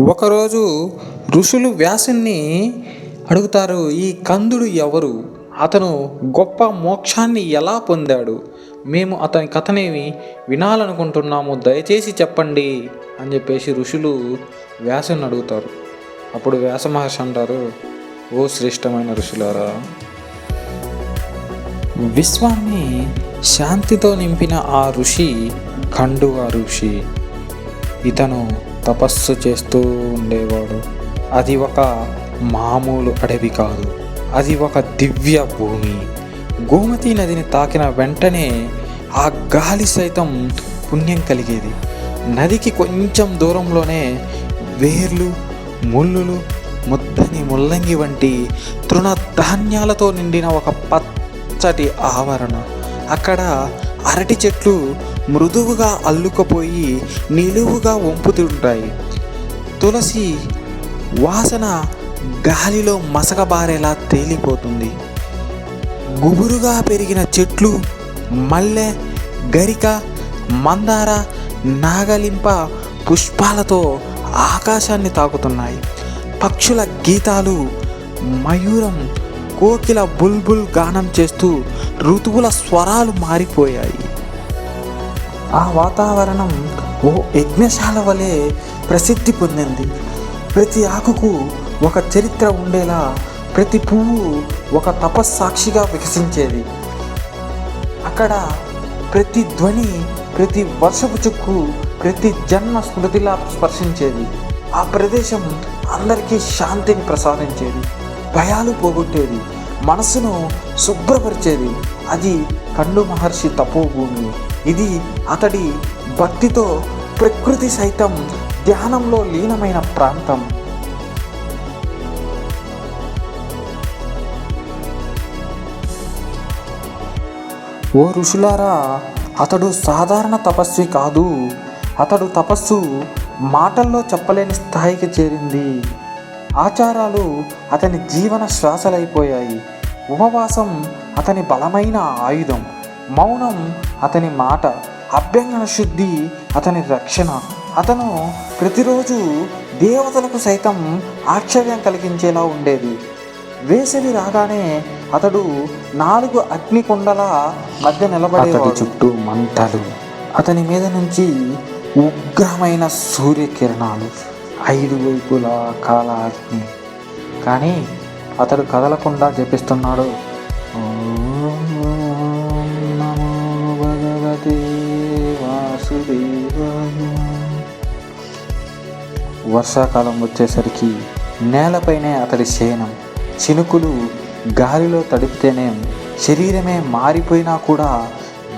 ఒకరోజు ఋషులు వ్యాసుని అడుగుతారు ఈ కందుడు ఎవరు? అతను గొప్ప మోక్షాన్ని ఎలా పొందాడు? మేము అతని కథని వినాలనుకుంటున్నాము దయచేసి చెప్పండి అని చెప్పేసి ఋషులు వ్యాసుని అడుగుతారు. అప్పుడు వ్యాస మహర్షి అంటారు ఓ శ్రేష్టమైన ఋషులారా విశ్వాన్ని శాంతితో నింపిన ఆ ఋషి ఖండువా ఋషి. ఇతను తపస్సు చేస్తూ ఉండేవాడు. అది ఒక మామూలు అడవి కాదు. అది ఒక దివ్య భూమి. గోమతి నదిని తాకిన వెంటనే ఆ గాలి సైతం పుణ్యం కలిగేది. నదికి కొంచెం దూరంలోనే వేర్లు ముళ్ళులు ముద్దని ముల్లంగి వంటి తృణధాన్యాలతో నిండిన ఒక పచ్చటి ఆవరణ. అక్కడ అరటి చెట్లు మృదువుగా అల్లుకుపోయి నిలువుగా వంపుతుంటాయి. తులసి వాసన గాలిలో మసకబారేలా తేలిపోతుంది. గుబురుగా పెరిగిన చెట్లు మల్లె గరిక మందార నాగలింప పుష్పాలతో ఆకాశాన్ని తాకుతున్నాయి. పక్షుల గీతాలు మయూరం కోకిల బుల్బుల్ గానం చేస్తూ ఋతువుల స్వరాలు మారిపోయాయి. ఆ వాతావరణం ఓ యజ్ఞశాల వలె ప్రసిద్ధి పొందింది. ప్రతి ఆకుకు ఒక చరిత్ర ఉండేలా ప్రతి పువ్వు ఒక తపస్సాక్షిగా వికసించేది. అక్కడ ప్రతి ధ్వని ప్రతి వర్షపు చుక్కు ప్రతి జన్మ స్మృతిలా స్పర్శించేది. ఆ ప్రదేశం అందరికీ శాంతిని ప్రసాదించేది. భయాలు పోగొట్టేది మనసును శుభ్రపరిచేది. అది కండు మహర్షి తపోభూమి. ఇది అతడి భక్తితో ప్రకృతి సైతం ధ్యానంలో లీనమైన ప్రాంతం. ఓ ఋషులారా అతడు సాధారణ తపస్వి కాదు. అతడు తపస్సు మాటల్లో చెప్పలేని స్థాయికి చేరింది. ఆచారాలు అతని జీవన శ్వాసలైపోయాయి. ఉపవాసం అతని బలమైన ఆయుధం మౌనం అతని మాట అభ్యంగన శుద్ధి అతని రక్షణ. అతను ప్రతిరోజు దేవతలకు సైతం ఆశ్చర్యం కలిగించేలా ఉండేది. వేసవి రాగానే అతడు నాలుగు అగ్నికుండల మధ్య నిలబడేవాడు. చుట్టూ మంటలు. అతని మీద నుంచి ఉగ్రమైన సూర్యకిరణాలు. ఐదు వైపులా కాలాగ్ని కానీ అతడు కదలకుండా జపిస్తున్నాడు. భగవతే వాసుదేవాయ వర్షాకాలం వచ్చేసరికి నేలపైనే అతడి శయనం. చినుకులు గాలిలో తడిపితేనే శరీరమే మారిపోయినా కూడా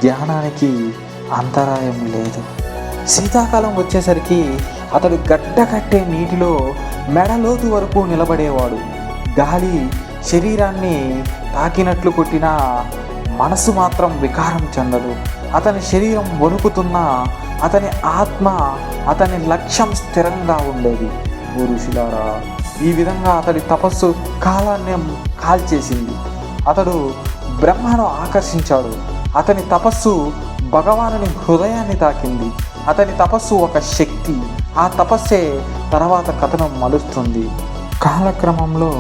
ధ్యానానికి అంతరాయం లేదు. శీతాకాలం వచ్చేసరికి అతడు గడ్డ కట్టే నీటిలో మెడలోతు వరకు నిలబడేవాడు. గాలి శరీరాన్ని తాకినట్లు కొట్టినా మనసు మాత్రం వికారం చెందదు. అతని శరీరం వణుకుతున్నా అతని ఆత్మ అతని లక్ష్యం స్థిరంగా ఉండేది. ఓ ఋషులారా ఈ విధంగా అతడి తపస్సు కాలాన్ని కాల్చేసింది. అతడు బ్రహ్మను ఆకర్షించాడు. అతని తపస్సు భగవానుని హృదయాన్ని తాకింది. అతని తపస్సు ఒక శక్తి. ఆ తపస్సే తర్వాత కథనం మలుస్తుంది. కాలక్రమంలో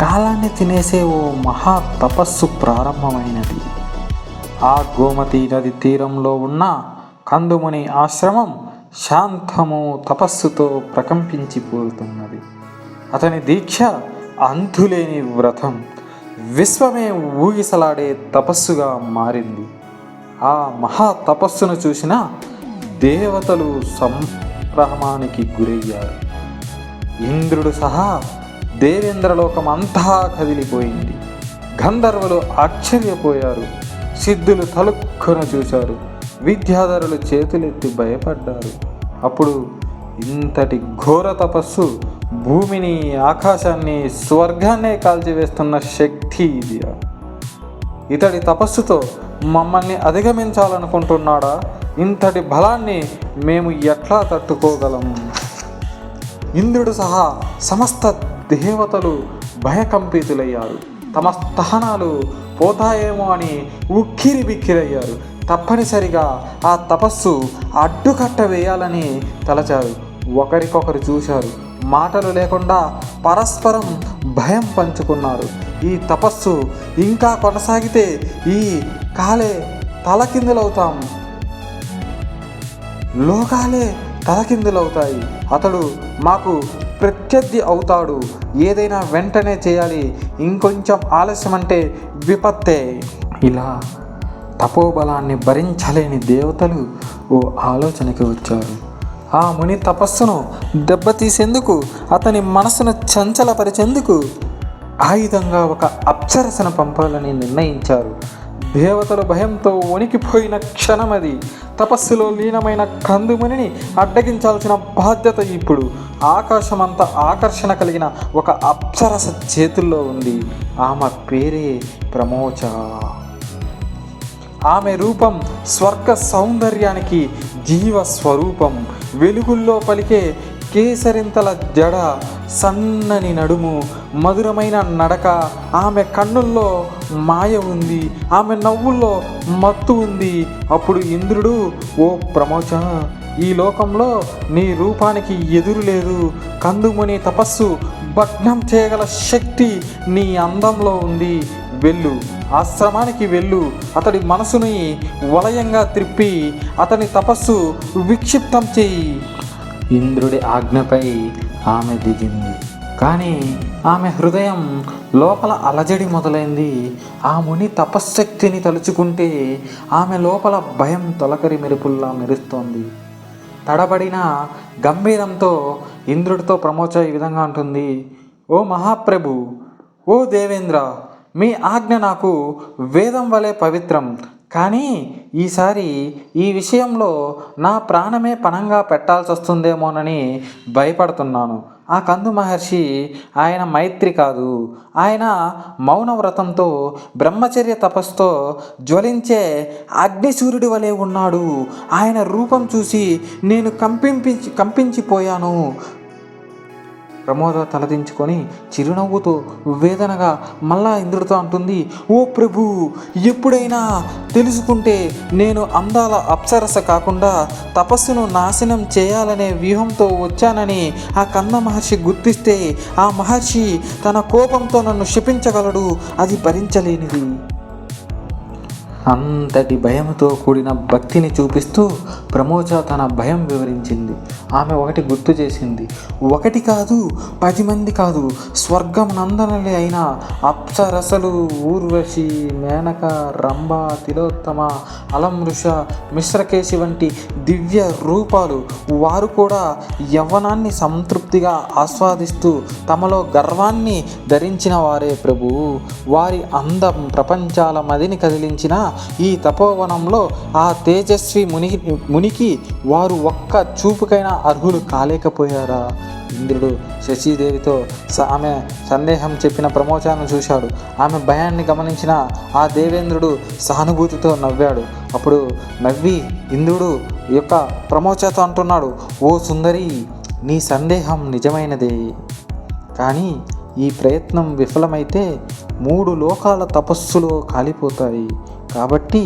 కాలాన్ని తినేసే ఓ మహా తపస్సు ప్రారంభమైనది. ఆ గోమతి నది తీరంలో ఉన్న కందుముని ఆశ్రమం శాంతము తపస్సుతో ప్రకంపించిపోతున్నది అతని దీక్ష అంతులేని వ్రతం. విశ్వమే ఊగిసలాడే తపస్సుగా మారింది. ఆ మహా తపస్సును చూసిన దేవతలు సంభ్రమానికి గురయ్యారు. ఇంద్రుడు సహా దేవేంద్రలోకం అంతా కదిలిపోయింది. గంధర్వులు ఆశ్చర్యపోయారు. సిద్ధులు తలుక్కున చూశారు. విద్యాధరులు చేతులెత్తి భయపడ్డారు. అప్పుడు ఇంతటి ఘోర తపస్సు భూమిని ఆకాశాన్ని స్వర్గాన్నే కాల్చివేస్తున్న శక్తి ఇది ఇతడి తపస్సుతో మమ్మల్ని అధిగమించాలనుకుంటున్నాడా? ఇంతటి బలాన్ని మేము ఎట్లా తట్టుకోగలం? ఇంద్రుడు సహా సమస్త దేవతలు భయకంపితులయ్యారు. తమ స్థానాలు పోతాయేమో అని ఉక్కిరి బిక్కిరయ్యారు తప్పనిసరిగా ఆ తపస్సు అడ్డుకట్ట వేయాలని తలచారు. ఒకరికొకరు చూశారు. మాటలు లేకుండా పరస్పరం భయం పంచుకున్నారు. ఈ తపస్సు ఇంకా కొనసాగితే ఈ కాలే తలకిందులవుతాం. లోకాలే తలకిందులవుతాయి. అతడు మాకు ప్రత్యర్థి అవుతాడు. ఏదైనా వెంటనే చేయాలి. ఇంకొంచెం ఆలస్యం అంటే విపత్తే. ఇలా తపోబలాన్ని భరించలేని దేవతలు ఓ ఆలోచనకి వచ్చారు. ఆ ముని తపస్సును దెబ్బతీసేందుకు అతని మనసును చంచలపరిచేందుకు ఆయుధంగా ఒక అప్సరసను పంపాలని నిర్ణయించారు. దేవతలు భయంతో వణికిపోయిన క్షణమది. తపస్సులో లీనమైన కందుమునిని అడ్డగించాల్సిన బాధ్యత ఇప్పుడు. ఆకాశమంత ఆకర్షణ కలిగిన ఒక అప్సరస చేతుల్లో ఉంది. ఆమె పేరే ప్రమోచ. ఆమె రూపం స్వర్గ సౌందర్యానికి జీవ స్వరూపం వెలుగుల్లో పలికే కేసరింతల జడ సన్నని నడుము మధురమైన నడక. ఆమె కన్నుల్లో మాయ ఉంది ఆమె నవ్వుల్లో మత్తు ఉంది. అప్పుడు ఇంద్రుడు ఓ ప్రమోచ ఈ లోకంలో నీ రూపానికి ఎదురు లేదు. కందుముని తపస్సు భగ్నం చేయగల శక్తి నీ అందంలో ఉంది. వెళ్ళు ఆశ్రమానికి వెళ్ళు. అతడి మనసుని వలయంగా త్రిప్పి అతని తపస్సు విక్షిప్తం చేయి. ఇంద్రుడి ఆజ్ఞపై ఆమె దిగింది. కానీ ఆమె హృదయం లోపల అలజడి మొదలైంది. ఆ ముని తపశ్శక్తిని తలుచుకుంటే ఆమె లోపల భయం తొలకరి మెరుపుల్లా మెరుస్తోంది. తడబడిన గంభీరంతో ఇంద్రుడితో ప్రమోచ ఈ విధంగా అంటుంది. ఓ మహాప్రభు ఓ దేవేంద్ర మీ ఆజ్ఞ నాకు వేదం వలె పవిత్రం. కానీ ఈసారి ఈ విషయంలో నా ప్రాణమే పణంగా పెట్టాల్సి వస్తుందేమోనని భయపడుతున్నాను. ఆ కందు మహర్షి ఆయన మైత్రి కాదు. ఆయన మౌనవ్రతంతో బ్రహ్మచర్య తపస్తో జ్వలించే అగ్నిసూర్యుడి వలె ఉన్నాడు. ఆయన రూపం చూసి నేను కంపించి కంపించిపోయాను. ప్రమోద తలదించుకొని చిరునవ్వుతో వేదనగా మళ్ళా ఇంద్రుడితో అంటుంది ఓ ప్రభు ఎప్పుడైనా తెలుసుకుంటే నేను అందాల అప్సరస కాకుండా తపస్సును నాశనం చేయాలనే వ్యూహంతో వచ్చానని ఆ కంద మహర్షి గుర్తిస్తే ఆ మహర్షి తన కోపంతో నన్ను శపించగలడు అది భరించలేనిది. అంతటి భయంతో కూడిన భక్తిని చూపిస్తూ ప్రమోజ తన భయం వివరించింది. ఆమె ఒకటి గుర్తు చేసింది. ఒకటి కాదు పది మంది కాదు. స్వర్గం నందనలే అయిన అప్సరసలు ఊర్వశి మేనక రంభ తిలోత్తమ అలంవృష మిశ్రకేశి వంటి దివ్య రూపాలు వారు కూడా యవ్వనాన్ని సంతృప్తిగా ఆస్వాదిస్తూ తమలో గర్వాన్ని ధరించిన వారే ప్రభు. వారి అందం ప్రపంచాల మదిని కదిలించిన ఈ తపోవనంలో ఆ తేజస్వి ముని మునికి వారు ఒక్క చూపుకైనా అర్హులు కాలేకపోయారా? ఇంద్రుడు శశీదేవితో స- ఆమె సందేహం చెప్పిన ప్రమోచాన్ని చూశాడు. ఆమె భయాన్ని గమనించిన ఆ దేవేంద్రుడు సహానుభూతితో నవ్వాడు. అప్పుడు నవ్వి ఇంద్రుడు యొక్క ప్రమోచతో అంటున్నాడు ఓ సుందరి నీ సందేహం నిజమైనదే. కానీ ఈ ప్రయత్నం విఫలమైతే మూడు లోకాల తపస్సులో కాలిపోతాయి. కాబట్టి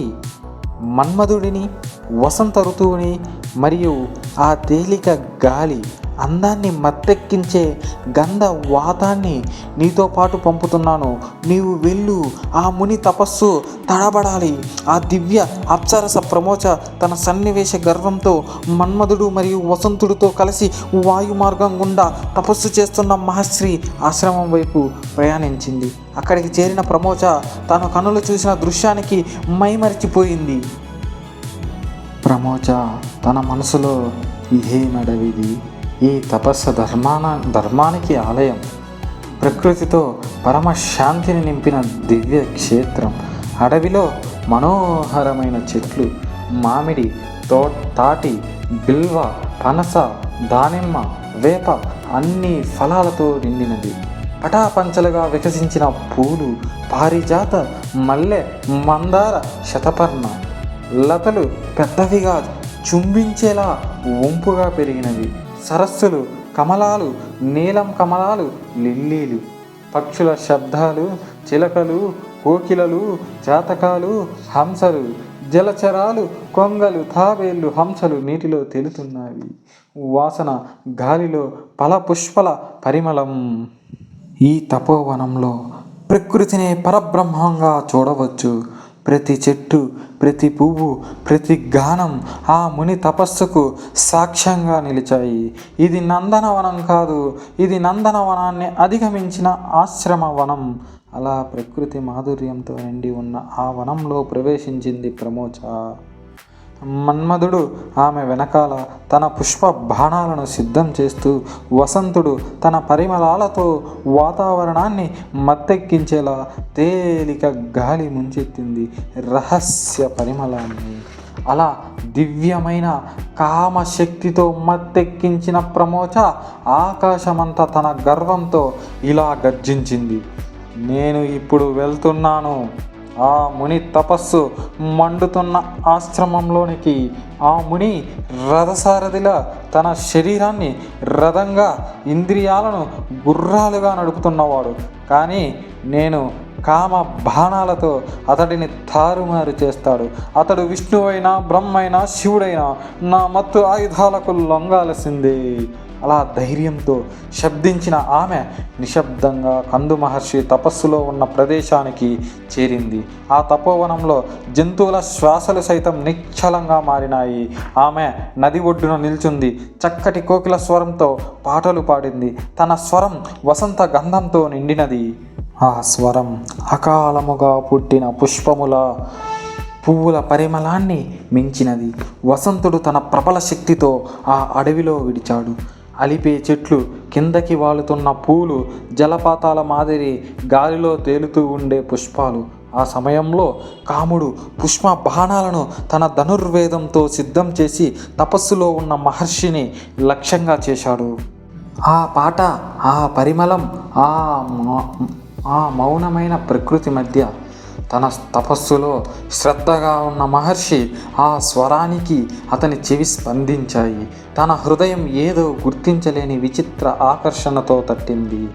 మన్మధుడిని వసంత ఋతువుని మరియు ఆ తేలిక గాలి అందాన్ని మత్తెక్కించే గంధ వాతాన్ని నీతో పాటు పంపుతున్నాను. నీవు వెళ్ళు. ఆ ముని తపస్సు తడబడాలి. ఆ దివ్య అప్సరస ప్రమోచ తన సన్నివేశ గర్వంతో మన్మధుడు మరియు వసంతుడితో కలిసి వాయు మార్గం గుండా తపస్సు చేస్తున్న మహశ్రీ ఆశ్రమం వైపు ప్రయాణించింది. అక్కడికి చేరిన ప్రమోచ తన కనులు చూసిన దృశ్యానికి మైమరిచిపోయింది. ప్రమోచ తన మనసులో ఇదే నడవిది. ఈ తపస్సు ధర్మాన ధర్మానికి ఆలయం. ప్రకృతితో పరమశాంతిని నింపిన దివ్య క్షేత్రం. అడవిలో మనోహరమైన చెట్లు మామిడి తో తాటి బిల్వ పనస దానిమ్మ వేప అన్ని ఫలాలతో నిండినది పటాపంచలుగా వికసించిన పూలు పారిజాత మల్లె మందార శతపర్ణ లతలు పెద్దవిగా చుంబించేలా వంపుగా పెరిగినవి. సరస్సులు కమలాలు నీలం కమలాలు లిల్లీలు పక్షుల శబ్దాలు చిలకలు కోకిలలు జాతకాలు హంసలు జలచరాలు కొంగలు తాబేళ్ళు హంసలు నీటిలో తేలుతున్నాయి. వాసన గాలిలో ఫలపుష్పల పరిమళం. ఈ తపోవనంలో ప్రకృతిని పరబ్రహ్మంగా చూడవచ్చు. ప్రతి చెట్టు ప్రతి పువ్వు ప్రతి గానం ఆ ముని తపస్సుకు సాక్ష్యంగా నిలిచాయి. ఇది నందనవనం కాదు ఇది నందనవనాన్ని అధిగమించిన ఆశ్రమ వనం అలా ప్రకృతి మాధుర్యంతో నిండి ఉన్న ఆ వనంలో ప్రవేశించింది ప్రమోచ. మన్మధుడు ఆమె వెనకాల తన పుష్ప బాణాలను సిద్ధం చేస్తూ వసంతుడు తన పరిమళాలతో వాతావరణాన్ని మత్తెక్కించేలా తేలిక గాలి ముంచెత్తింది రహస్య పరిమళాన్ని. అలా దివ్యమైన కామశక్తితో మత్తెక్కించిన ప్రమోచ ఆకాశమంతా తన గర్వంతో ఇలా గర్జించింది. నేను ఇప్పుడు వెళ్తున్నాను. ఆ ముని తపస్సు మండుతున్న ఆశ్రమంలోనికి ఆ ముని రథసారథిలా తన శరీరాన్ని రథంగా ఇంద్రియాలను గుర్రాలుగా నడుపుతున్నవాడు. కానీ నేను కామ బాణాలతో అతడిని తారుమారు చేస్తాడు. అతడు విష్ణువైనా బ్రహ్మైనా శివుడైనా నా మత్తు ఆయుధాలకు లొంగాల్సిందే. అలా ధైర్యంతో శబ్దించిన ఆమె నిశ్శబ్దంగా కందు మహర్షి తపస్సులో ఉన్న ప్రదేశానికి చేరింది. ఆ తపోవనంలో జంతువుల శ్వాసలు సైతం నిశ్చలంగా మారినాయి. ఆమె నది ఒడ్డున నిల్చుంది. చక్కటి కోకిల స్వరంతో పాటలు పాడింది. తన స్వరం వసంత గంధంతో నిండినది. ఆ స్వరం అకాలముగా పుట్టిన పుష్పముల పువ్వుల పరిమళాన్ని మించినది. వసంతుడు తన ప్రబల శక్తితో ఆ అడవిలో విడిచాడు. అలిపే చెట్లు కిందకి వాలుతున్న పూలు జలపాతాల మాదిరి గాలిలో తేలుతూ ఉండే పుష్పాలు. ఆ సమయంలో కాముడు పుష్ప బాణాలను తన ధనుర్వేదంతో సిద్ధం చేసి తపస్సులో ఉన్న మహర్షిని లక్ష్యంగా చేశాడు. ఆ పాట ఆ పరిమళం ఆ ఆ మౌనమైన ప్రకృతి మధ్య తన తపస్సులో శ్రద్ధగా ఉన్న మహర్షి ఆ స్వరానికి అతని చెవి స్పందించాయి. తన హృదయం ఏదో గుర్తించలేని విచిత్ర ఆకర్షణతో తట్టింది.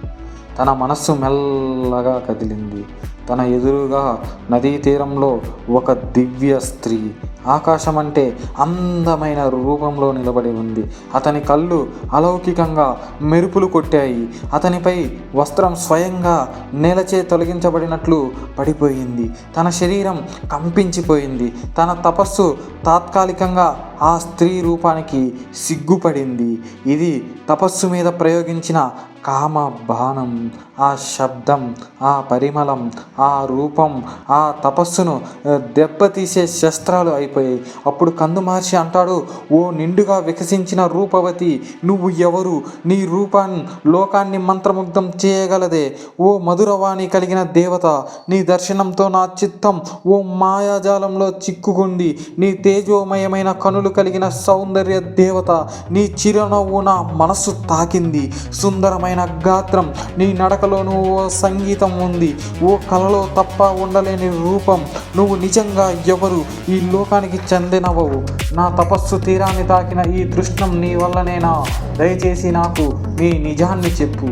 తన మనస్సు మెల్లగా కదిలింది. తన ఎదురుగా నదీ తీరంలో ఒక దివ్య స్త్రీ ఆకాశం అంటే అందమైన రూపంలో నిలబడి ఉంది. అతని కళ్ళు అలౌకికంగా మెరుపులు కొట్టాయి. అతనిపై వస్త్రం స్వయంగా నేలచే తొలగించబడినట్లు పడిపోయింది. తన శరీరం కంపించిపోయింది. తన తపస్సు తాత్కాలికంగా ఆ స్త్రీ రూపానికి సిగ్గుపడింది. ఇది తపస్సు మీద ప్రయోగించిన కామ బాణం. ఆ శబ్దం ఆ పరిమళం ఆ రూపం ఆ తపస్సును దెబ్బతీసే శస్త్రాలు అయిపోయాయి. అప్పుడు కందు మహర్షి అంటాడు ఓ నిండుగా వికసించిన రూపవతి నువ్వు ఎవరు? నీ రూపాన్ని లోకాన్ని మంత్రముగ్ధం చేయగలదే. ఓ మధురవాణి కలిగిన దేవత నీ దర్శనంతో నా చిత్తం ఓ మాయాజాలంలో చిక్కుకుంది. నీ తేజోమయమైన కనులు కలిగిన సౌందర్య దేవత నీ చిరునవ్వు నా మనస్సు తాకింది. సుందరమైన గాత్రం నీ నడకలోనూ ఓ సంగీతం ఉంది. ఓ కలలో తప్ప ఉండలేని రూపం నువ్వు నిజంగా ఎవరు? ఈ లోకానికి చెందినవవు నా తపస్సు తీరాన్ని తాకిన ఈ తృష్ణం నీ వల్లనేనా? దయచేసి నాకు నీ నిజాన్ని చెప్పు.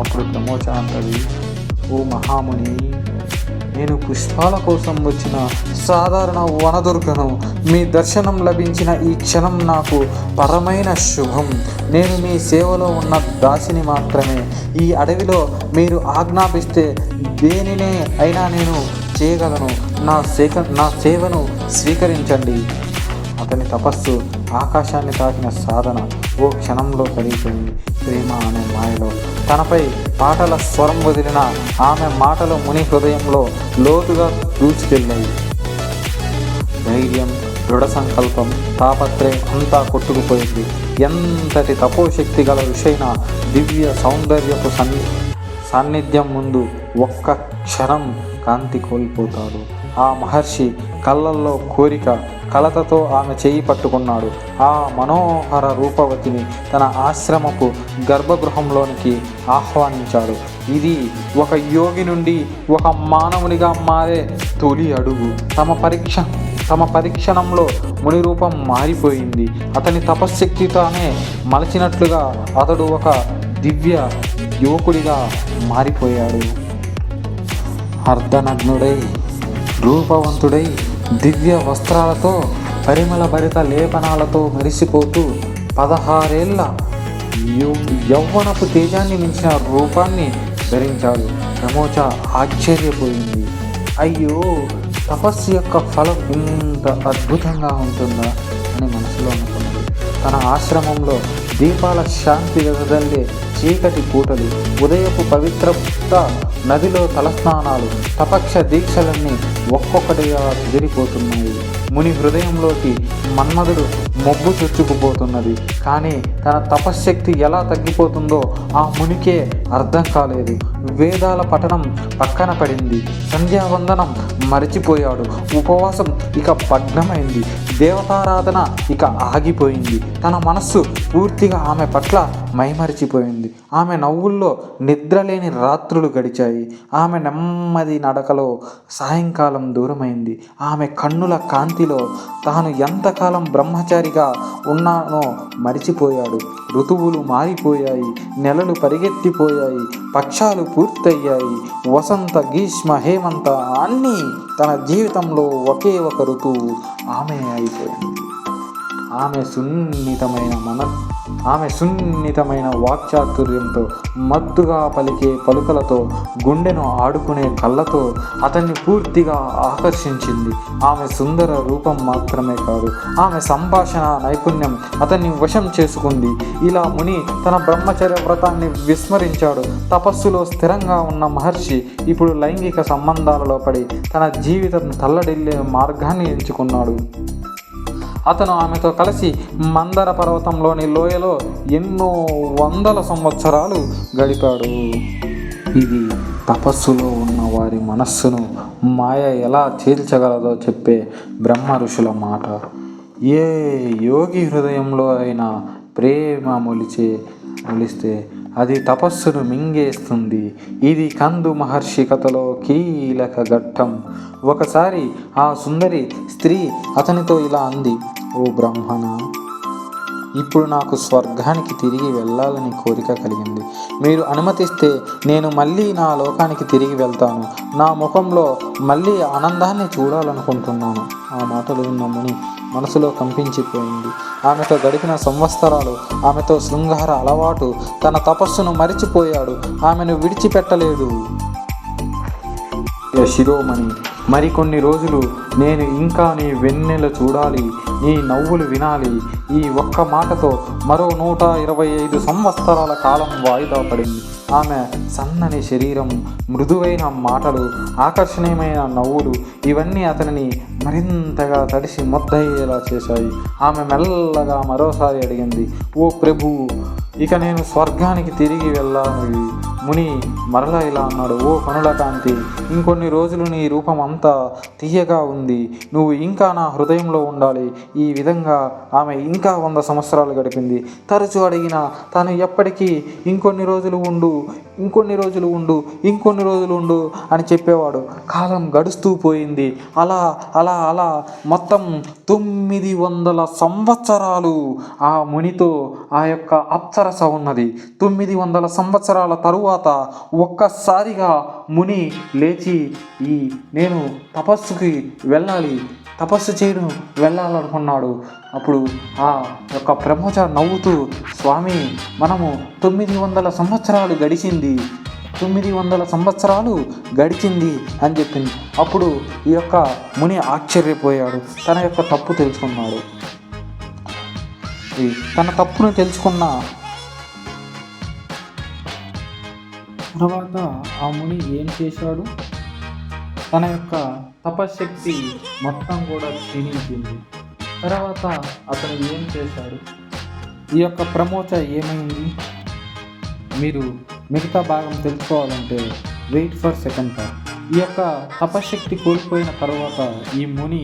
అప్పుడు ప్రమోచ అంటది ఓ మహాముని నేను పుష్పాల కోసం వచ్చిన సాధారణ వనదుర్గను మీ దర్శనం లభించిన ఈ క్షణం నాకు పరమైన శుభం. నేను మీ సేవలో ఉన్న దాసిని మాత్రమే. ఈ అడవిలో మీరు ఆజ్ఞాపిస్తే దేనినే అయినా నేను చేయగలను. నా సేక నా సేవను స్వీకరించండి. అతని తపస్సు ఆకాశాన్ని తాకిన సాధన ఓ క్షణంలో కలిగిపోయింది. ప్రేమ అనే మాయలో తనపై పాటల స్వరం వదిలిన ఆమె మాటలు ముని హృదయంలో లోతుగా దూచుకెళ్ళాయి ధైర్యం దృఢ సంకల్పం తాపత్రయం అంతా కొట్టుకుపోయింది. ఎంతటి తపోశక్తి గల ఋషైన దివ్య సౌందర్యపు సన్ని సాన్నిధ్యం ముందు ఒక్క క్షణం కాంతి కోల్పోతాడు. ఆ మహర్షి కళ్ళల్లో కోరిక కలతతో ఆమె చేయి పట్టుకున్నాడు. ఆ మనోహర రూపవతిని తన ఆశ్రమపు గర్భగృహంలోనికి ఆహ్వానించాడు. ఇది ఒక యోగి నుండి ఒక మానవునిగా మారే తొలి అడుగు. తమ పరీక్ష తమ పరీక్షణంలో ముని రూపం మారిపోయింది. అతని తపశ్శక్తితోనే మలచినట్లుగా అతడు ఒక దివ్య యువకుడిగా మారిపోయాడు. అర్ధనగ్నుడై రూపవంతుడై దివ్య వస్త్రాలతో పరిమళ భరిత లేపనాలతో మెరిసిపోతూ పదహారేళ్ళ యౌవనపు తేజాన్ని మించిన రూపాన్ని ధరించాడు. ప్రమోచ ఆశ్చర్యపోయింది. అయ్యో తపస్సు యొక్క ఫలం ఇంత అద్భుతంగా ఉంటుందా అని మనసులో అనుకున్నది. తన ఆశ్రమంలో దీపాల శాంతి వెదజల్లే చీకటి పూటలు. ఉదయపు పవిత్రత నదిలో తలస్నానాలు తపక్ష దీక్షలన్నీ ఒక్కొక్కటిగా చెదిరిపోతున్నాయి ముని హృదయంలోకి మన్మధుడు మొగ్గు చొచ్చుకుపోతున్నది కానీ తన తపశ్శక్తి ఎలా తగ్గిపోతుందో ఆ మునికే అర్థం కాలేదు. వేదాల పఠనం పక్కన పడింది. సంధ్యావందనం మరిచిపోయాడు. ఉపవాసం ఇక భగ్నమైంది దేవతారాధన ఇక ఆగిపోయింది. తన మనస్సు పూర్తిగా ఆమె పట్ల మైమరిచిపోయింది. ఆమె నవ్వుల్లో నిద్రలేని రాత్రులు గడిచాయి. ఆమె నెమ్మది నడకలో సాయంకాలం దూరమైంది. ఆమె కన్నుల కాంతి స్థితిలో తాను ఎంతకాలం బ్రహ్మచారిగా ఉన్నానో మరిచిపోయాడు. ఋతువులు మారిపోయాయి నెలలు పరిగెత్తిపోయాయి పక్షాలు పూర్తయ్యాయి. వసంత గ్రీష్మ హేమంత అన్నీ తన జీవితంలో ఒకే ఒక ఋతువు ఆమె అయిపోయింది. ఆమె సున్నితమైన మన ఆమె సున్నితమైన వాక్చాతుర్యంతో మత్తుగా పలికే పలుకలతో గుండెను ఆడుకునే కళ్ళతో అతన్ని పూర్తిగా ఆకర్షించింది. ఆమె సుందర రూపం మాత్రమే కాదు ఆమె సంభాషణ నైపుణ్యం అతన్ని వశం చేసుకుంది. ఇలా ముని తన బ్రహ్మచర్య వ్రతాన్ని విస్మరించాడు. తపస్సులో స్థిరంగా ఉన్న మహర్షి ఇప్పుడు లైంగిక సంబంధాలలో పడి తన జీవితం తల్లడిల్లే మార్గాన్ని ఎంచుకున్నాడు. అతను ఆమెతో కలిసి మందర పర్వతంలోని లోయలో ఎన్నో వందల సంవత్సరాలు గడిపాడు. ఇది తపస్సులో ఉన్న వారి మనస్సును మాయ ఎలా చీల్చగలదో చెప్పే బ్రహ్మ ఋషుల మాట. ఏ యోగి హృదయంలో అయినా ప్రేమ మొలిచే అందిస్తే అది తపస్సును మింగేస్తుంది. ఇది కందు మహర్షి కథలో కీలక ఘట్టం. ఒకసారి ఆ సుందరి స్త్రీ అతనితో ఇలా అంది ఓ బ్రహ్మణ ఇప్పుడు నాకు స్వర్గానికి తిరిగి వెళ్ళాలని కోరిక కలిగింది. మీరు అనుమతిస్తే నేను మళ్ళీ నా లోకానికి తిరిగి వెళ్తాను. నా ముఖంలో మళ్ళీ ఆనందాన్ని చూడాలనుకుంటున్నాను. ఆ మాటలు విన్న మనసులో కంపించిపోయింది. ఆమెతో గడిపిన సంవత్సరాలు ఆమెతో శృంగార అలవాటు తన తపస్సును మరిచిపోయాడు. ఆమెను విడిచిపెట్టలేదు. శిరోమణి మరికొన్ని రోజులు నేను ఇంకా నీ వెన్నెల చూడాలి నీ నవ్వులు వినాలి. ఈ ఒక్క మాటతో మరో నూట ఇరవై ఐదు సంవత్సరాల కాలం వాయిదా పడింది. ఆమె సన్నని శరీరం మృదువైన మాటలు ఆకర్షణీయమైన నవ్వులు ఇవన్నీ అతనిని మరింతగా తడిసి మొద్దయ్యేలా చేశాయి. ఆమె మెల్లగా మరోసారి అడిగింది ఓ ప్రభు ఇక నేను స్వర్గానికి తిరిగి వెళ్ళాలి. ముని మరలా ఇలా అన్నాడు ఓ కనుల కాంతి ఇంకొన్ని రోజులు నీ రూపం అంతా తీయగా ఉంది. నువ్వు ఇంకా నా హృదయంలో ఉండాలి. ఈ విధంగా ఆమె ఇంకా వంద సంవత్సరాలు గడిపింది. తరచు అడిగిన తాను ఎప్పటికీ ఇంకొన్ని రోజులు ఉండు ఇంకొన్ని రోజులు ఉండు ఇంకొన్ని రోజులు ఉండు అని చెప్పేవాడు. కాలం గడుస్తూ పోయింది. అలా అలా అలా మొత్తం తొమ్మిది వందల సంవత్సరాలు ఆ మునితో ఆ యొక్క అప్సరస ఉన్నది. తొమ్మిది వందల సంవత్సరాల తరువాత ఒక్కసారిగా ముని లేచి ఈ నేను తపస్సుకి వెళ్ళాలి తపస్సు చేయడం వెళ్ళాలనుకున్నాడు. అప్పుడు ఆ యొక్క ప్రమోచ నవ్వుతూ స్వామి మనము తొమ్మిది వందల సంవత్సరాలు గడిచింది. తొమ్మిది వందల సంవత్సరాలు గడిచింది అని చెప్పింది. అప్పుడు ఈ యొక్క ముని ఆశ్చర్యపోయాడు. తన యొక్క తప్పు తెలుసుకున్నాడు. తన తప్పును తెలుసుకున్న తర్వాత ఆ ముని ఏం చేశాడు? తన యొక్క తపశక్తి మొత్తం కూడా క్షీణించింది. తర్వాత అతను ఏం చేశాడు? ఈ యొక్క ప్రమోచ ఏమైంది? మీరు మిగతా భాగం తెలుసుకోవాలంటే వెయిట్ ఫర్ సెకండ్ పార్ట్ ఈ యొక్క తపశక్తి కోల్పోయిన తర్వాత ఈ ముని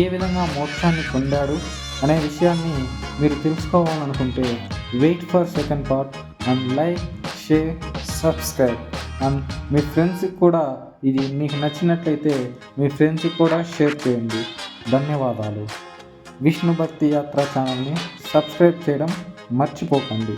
ఏ విధంగా మోక్షాన్ని పొందాడు అనే విషయాన్ని మీరు తెలుసుకోవాలనుకుంటే wait for second part and like share subscribe. And మీ ఫ్రెండ్స్కి కూడా ఇది మీకు నచ్చినట్లయితే మీ ఫ్రెండ్స్కి కూడా షేర్ చేయండి. ధన్యవాదాలు. విష్ణు భక్తి యాత్ర ఛానల్ని సబ్స్క్రైబ్ చేయడం మర్చిపోకండి.